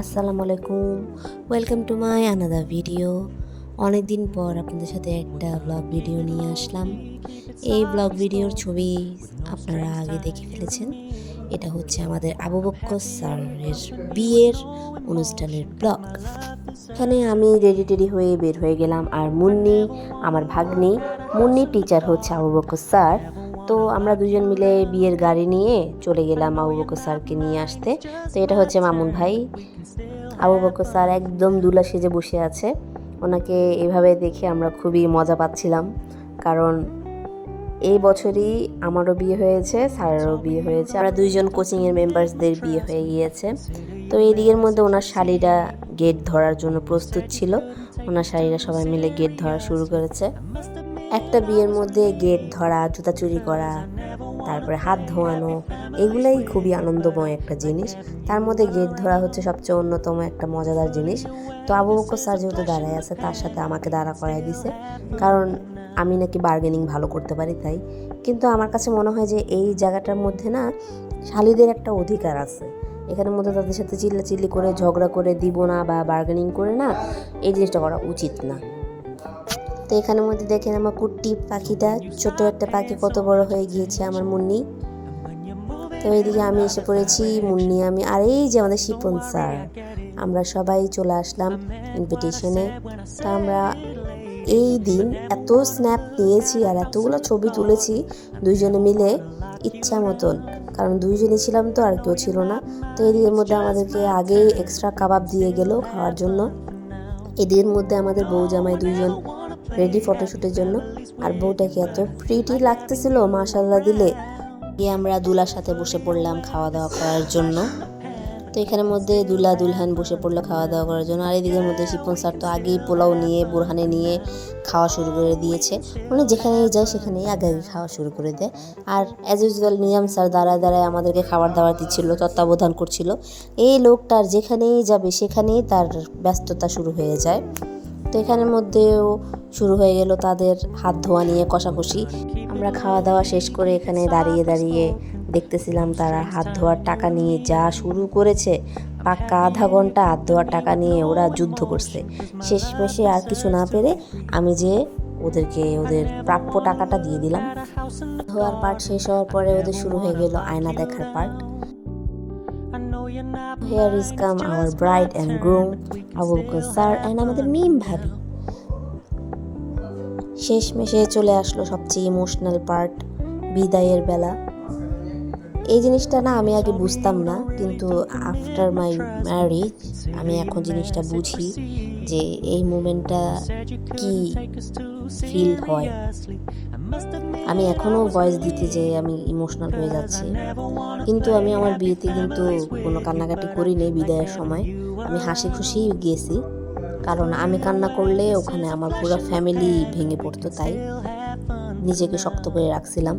আসসালামু আলাইকুম welcome to my another video অনেক দিন পর আপনাদের সাথে একটা ব্লগ ভিডিও নিয়ে আসলাম। এই ব্লগ ভিডিওর ছবি আপনারা আগে দেখে ফেলেছেন। এটা হচ্ছে আমাদের আবু বক্কর স্যারের বিয়ের অনুষ্ঠানের ব্লগ এখানে আমি রেডি টেডি হয়ে বের হয়ে গেলাম। আর মুন্নি, আমার ভাগ্নি, মুন্নি টিচার হচ্ছে আবু বক্কর স্যার। তো আমরা দুজন মিলে বিয়ের গাড়ি নিয়ে চলে গেলাম আবু বকর স্যারকে নিয়ে আসতে। তো এটা হচ্ছে মামুন ভাই। আবু বকর স্যার একদম দুলা সেজে বসে আছে। ওনাকে এভাবে দেখে আমরা খুবই মজা পাচ্ছিলাম। কারণ এই বছরই আমারও বিয়ে হয়েছে, স্যারেরও বিয়ে হয়েছে। আমরা দুইজন কোচিংয়ের মেম্বার্সদের বিয়ে হয়ে গিয়েছে। তো এই দিকের মধ্যে ওনার শাড়িটা গেট ধরার জন্য প্রস্তুত ছিল। ওনার শাড়িরা সবাই মিলে গেট ধরা শুরু করেছে। একটা বিয়ের মধ্যে গেট ধরা, জুতা চুরি করা, তারপরে হাত ধোয়ানো, এগুলাই খুবই আনন্দময় একটা জিনিস। তার মধ্যে গেট ধরা হচ্ছে সবচেয়ে অন্যতম একটা মজাদার জিনিস। তো আবু বকর স্যার যেহেতু দাঁড়ায় আছে, তার সাথে আমাকে দাঁড়া করাই দিছে। কারণ আমি নাকি বার্গেনিং ভালো করতে পারি তাই। কিন্তু আমার কাছে মনে হয় যে এই জায়গাটার মধ্যে না শালিদের একটা অধিকার আছে। এখানের মধ্যে তাদের সাথে চিল্লাচিল্লি করে, ঝগড়া করে দিব না বা বার্গেনিং করে না, এই জিনিসটা করা উচিত না। তো এখানের মধ্যে দেখেন আমার কুট্টি পাখিটা ছোট একটা পাখি কত বড় হয়ে গিয়েছে আমার মুন্নি। তো এইদিকে আমি এসে পড়েছি মুন্নি, আমি, আর এই যে আমাদের শিপন স্যার, আমরা সবাই চলে আসলাম ইনভিটেশনে তো আমরা এই দিন এত স্ন্যাপ নিয়েছি আর এতগুলো ছবি তুলেছি দুইজনে মিলে ইচ্ছা মতন, কারণ দুইজনে ছিলাম তো আর কেউ ছিল না। তো এদিকের মধ্যে আমাদেরকে আগেই এক্সট্রা কাবাব দিয়ে গেল খাওয়ার জন্য। এদের মধ্যে আমাদের বউ জামাই দুইজন রেডি ফটোশ্যুটের জন্য। আর বউটাকে এত প্রিটি লাগতেছিল মাশাল্লাহ দিলে। গিয়ে আমরা দুলার সাথে বসে পড়লাম খাওয়া দাওয়া করার জন্য। তো এখানের মধ্যে দুলা দুলহান বসে পড়ল খাওয়া দাওয়া করার জন্য। আর এদিকের মধ্যে শিপন স্যার তো আগেই পোলাও নিয়ে, বুরহানে নিয়ে খাওয়া শুরু করে দিয়েছে। মানে যেখানেই যায় সেখানেই আগে আগে খাওয়া শুরু করে দেয়। আর অ্যাজ ইউজুয়াল নিজাম স্যার দাঁড়ায় দাঁড়ায় আমাদেরকে খাবার দাবার দিচ্ছিল, তত্ত্বাবধান করছিল। এই লোকটার যেখানেই যাবে সেখানেই তার ব্যস্ততা শুরু হয়ে যায়। তো এখানের মধ্যেও শুরু হয়ে গেল তাদের হাত ধোয়া নিয়ে কষাকষি। আমরা খাওয়া দাওয়া শেষ করে এখানে দাঁড়িয়ে দাঁড়িয়ে দেখতেছিলাম তারা হাত ধোয়ার টাকা নিয়ে যা শুরু করেছে। পাক্কা আধা ঘণ্টা হাত ধোয়ার টাকা নিয়ে ওরা যুদ্ধ করছে। শেষমেশে আর কিছু না পেরে আমি যে ওদেরকে, ওদের প্রাপ্য টাকাটা দিয়ে দিলাম। ধোয়ার পার্ট শেষ হওয়ার পরে ওদের শুরু হয়ে গেল আয়না দেখার part here is come our bride and groom Abul sir and আমাদের মিম ভাবি। শেষ মেশে চলে আসলো সবচেয়ে ইমোশনাল পার্ট বিদায়ের বেলা। এই জিনিসটা না আমি আগে বুঝতাম না, কিন্তু আফটার মাই ম্যারিজ আমি এখন জিনিসটা বুঝি যে এই মুমেন্টটা কি ফিল হয়। আমি এখনও ভয়েস দিতে যে আমি ইমোশনাল হয়ে যাচ্ছি। কিন্তু আমি আমার বিয়েতে কিন্তু কোনো কান্নাকাটি করিনি বিদায়ের সময়। আমি হাসি খুশি গিয়েছি কারণ আমি কান্না করলে ওখানে আমার পুরো ফ্যামিলি ভেঙে পড়তো, তাই নিজেকে শক্ত করে রাখছিলাম।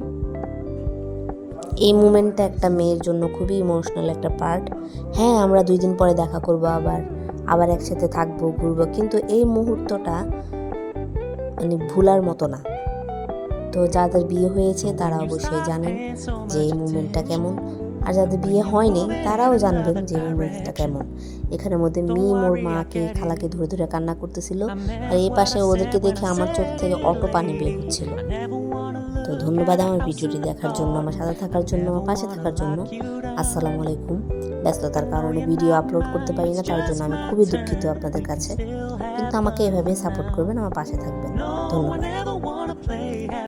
এই মুমেন্টটা একটা মেয়ের জন্য খুবই ইমোশনাল একটা পার্ট হ্যাঁ আমরা দুই দিন পরে দেখা করব আবার আবার একসাথে থাকব, ঘুরবো, কিন্তু এই মুহূর্তটা মানে ভুলার মতো না। তো যাদের বিয়ে হয়েছে, তারা অবশ্যই জানেন যে এই মুমেন্টটা কেমন। আর যাদের বিয়ে হয়নি তারাও জানবেন যে মুমেন্টটা কেমন। এখানের মধ্যে মিম ওর মাকে খালাকে ধরে ধরে কান্না করতেছিল। আর এই পাশে ওদেরকে দেখে আমার চোখ থেকে অটো পানি বের হচ্ছিল। তো ধন্যবাদ আমার ভিডিওটি দেখার জন্য আমার সাথে থাকার জন্য আমার পাশে থাকার জন্য। আসসালামু আলাইকুম। ব্যস্ততার কারণে ভিডিও আপলোড করতে পারি না তার জন্য আমি খুবই দুঃখিত আপনাদের কাছে। কিন্তু আমাকে এভাবেই সাপোর্ট করবেন আমার পাশে থাকবেন। ধন্যবাদ।